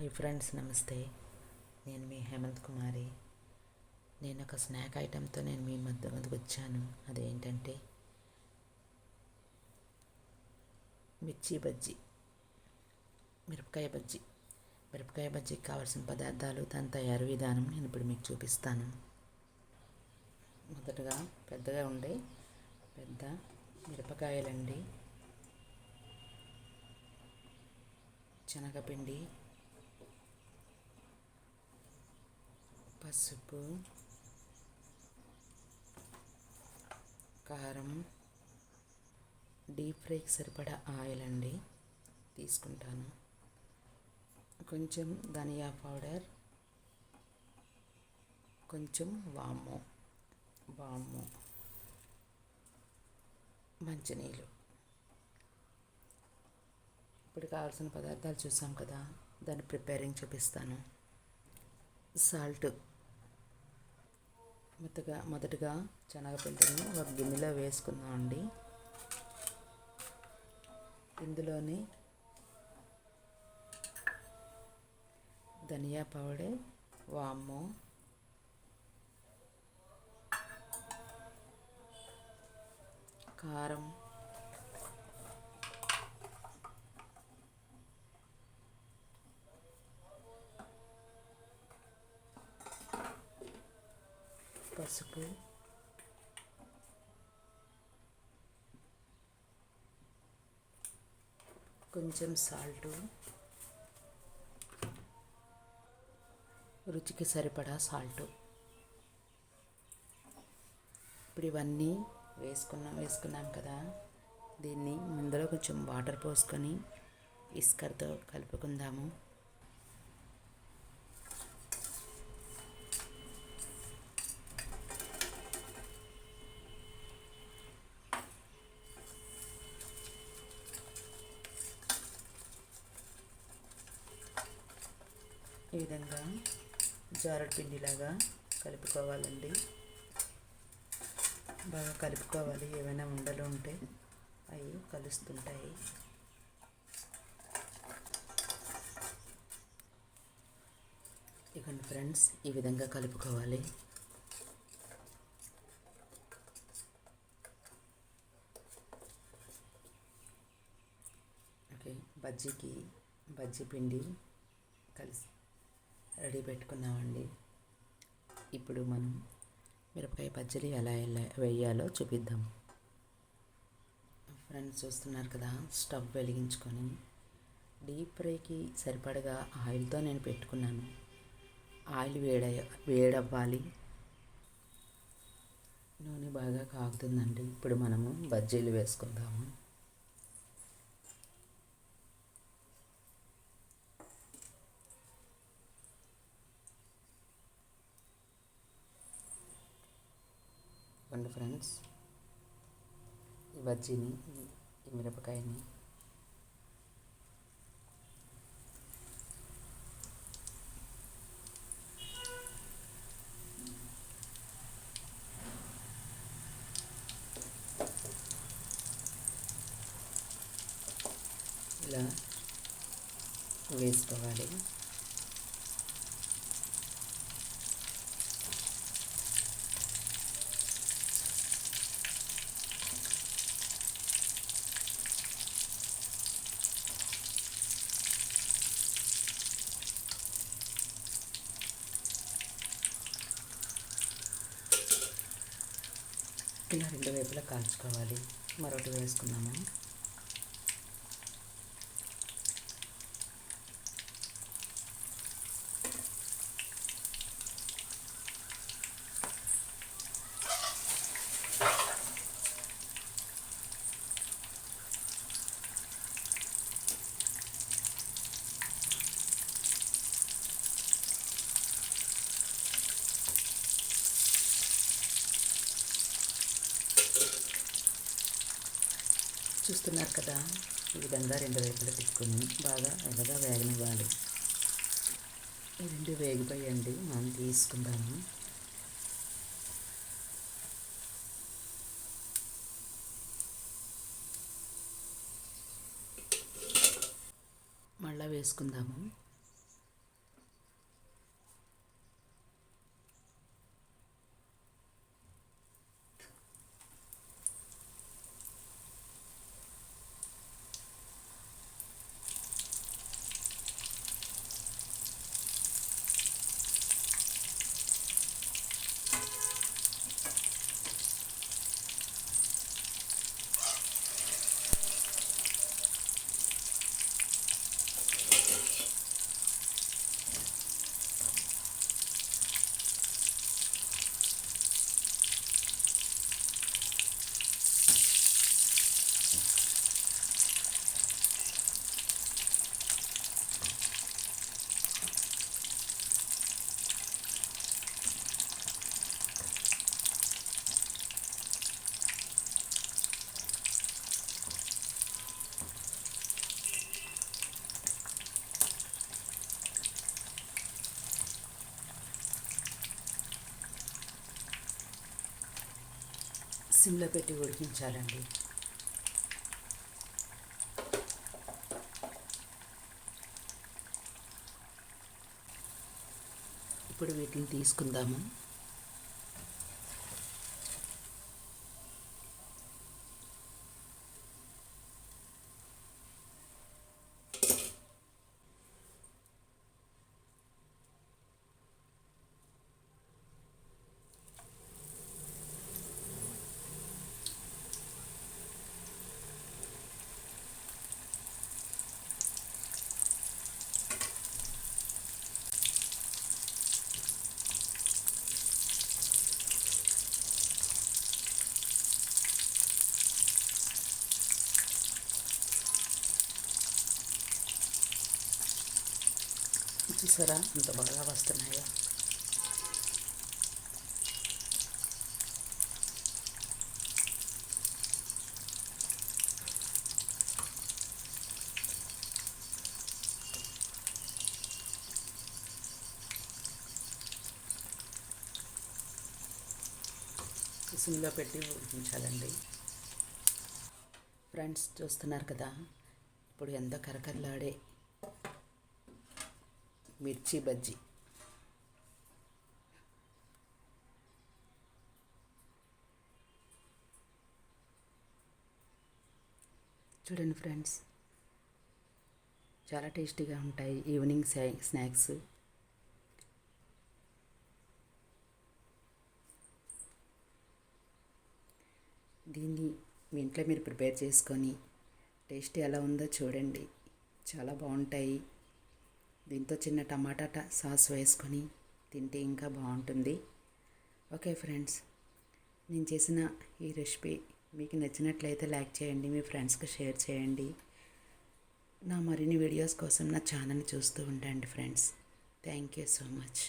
Hi friends నమస్తే. నేను మీ హేమంత్ కుమారి. నేను ఒక స్నాక్ ఐటెంతో నేను మీ మధ్య ముందుకు వచ్చాను. అదేంటంటే మిర్చి బజ్జీ మిరపకాయ బజ్జీ. మిరపకాయ బజ్జీకి కావాల్సిన పదార్థాలు దాని తయారు విధానం నేను ఇప్పుడు మీకు చూపిస్తాను. మొదటగా పెద్దగా ఉండే పెద్ద మిరపకాయలండి. శనగపిండి పసుపు కారం డీప్ ఫ్రైకి సరిపడా ఆయిల్ అండి తీసుకుంటాను. కొంచెం ధనియా పౌడర్ కొంచెం వాము వాము మంచినీళ్ళు. ఇప్పుడు కావాల్సిన పదార్థాలు చూసాం కదా దాని ప్రిపేరింగ్ చూపిస్తాను. సాల్ట్. మెత్తగా మొదటగా శనగపిండిని ఒక గిన్నెలో వేసుకుందామండి ఇందులోని ధనియా పౌడర్ వాము కారం పసుపు. కొంచెం సాల్టు రుచికి సరిపడా సాల్టు ఇప్పుడు ఇవన్నీ వేసుకున్నాం వేసుకున్నాం కదా. దీన్ని ముందులో కొంచెం వాటర్ పోసుకొని ఇస్కర్తో కలుపుకుందాము. విధంగా జారడ్ పిండిలాగా కలుపుకోవాలండి. బాగా కలుపుకోవాలి. ఏమైనా ఉండలు ఉంటే అవి కలుస్తుంటాయి. ఇకండి ఫ్రెండ్స్ ఈ విధంగా కలుపుకోవాలి. ఓకే బజ్జీకి బజ్జీ పిండి కలిసి రెడీ పెట్టుకున్నామండి. ఇప్పుడు మనం మిరపకాయ బజ్జీలు ఎలా ఎలా వేయాలో చూపిద్దాం. ఫ్రెండ్స్ చూస్తున్నారు కదా స్టవ్ వెలిగించుకొని డీప్ ఫ్రైకి సరిపడగా ఆయిల్తో నేను పెట్టుకున్నాను. ఆయిల్ వేడ వేడవ్వాలి. నూనె బాగా కాగుతుందండి. ఇప్పుడు మనము బజ్జీలు వేసుకుందాము. ఇవ్వండి ఫ్రెండ్స్ ఈ బజ్జీని ఈ మిరపకాయని. ఇలా వేసుకోవాలి. ఇలా రెండు వైపులా కాల్చుకోవాలి. మరొకటి వేసుకున్నాము చూస్తున్నారు కదా? ఈ విధంగా రెండు వైపులు తిప్పుకొని బాగా ఎర్రగా వేగనివ్వాలి. ఈ రెండు వేగిపోయండి. మనం తీసుకుందాము. మళ్ళీ వేసుకుందాము. సిమ్లో పెట్టి ఉడికించాలండి. ఇప్పుడు వీటిని తీసుకుందాము. చూసారా? అంత బాగా వస్తున్నాయో. సిమ్లో పెట్టి ఉడికించాలండి ఫ్రెండ్స్ చూస్తున్నారు కదా ఇప్పుడు ఎంత కరకరలాడే మిర్చి బజ్జీ. చూడండి ఫ్రెండ్స్ చాలా టేస్టీగా ఉంటాయి ఈవినింగ్ స్నాక్స్. దీన్ని మీ ఇంట్లో మీరు ప్రిపేర్ చేసుకొని టేస్ట్ ఎలా ఉందో చూడండి. చాలా బాగుంటాయి. దీంతో చిన్న టమాటా సాస్ వేసుకొని తింటే ఇంకా బాగుంటుంది. ఓకే ఫ్రెండ్స్ నేను చేసిన ఈ రెసిపీ మీకు నచ్చినట్లయితే లైక్ చేయండి మీ ఫ్రెండ్స్కి షేర్ చేయండి. నా మరిన్ని వీడియోస్ కోసం నా ఛానల్ చూస్తూ ఉండండి friends. Thank you so much.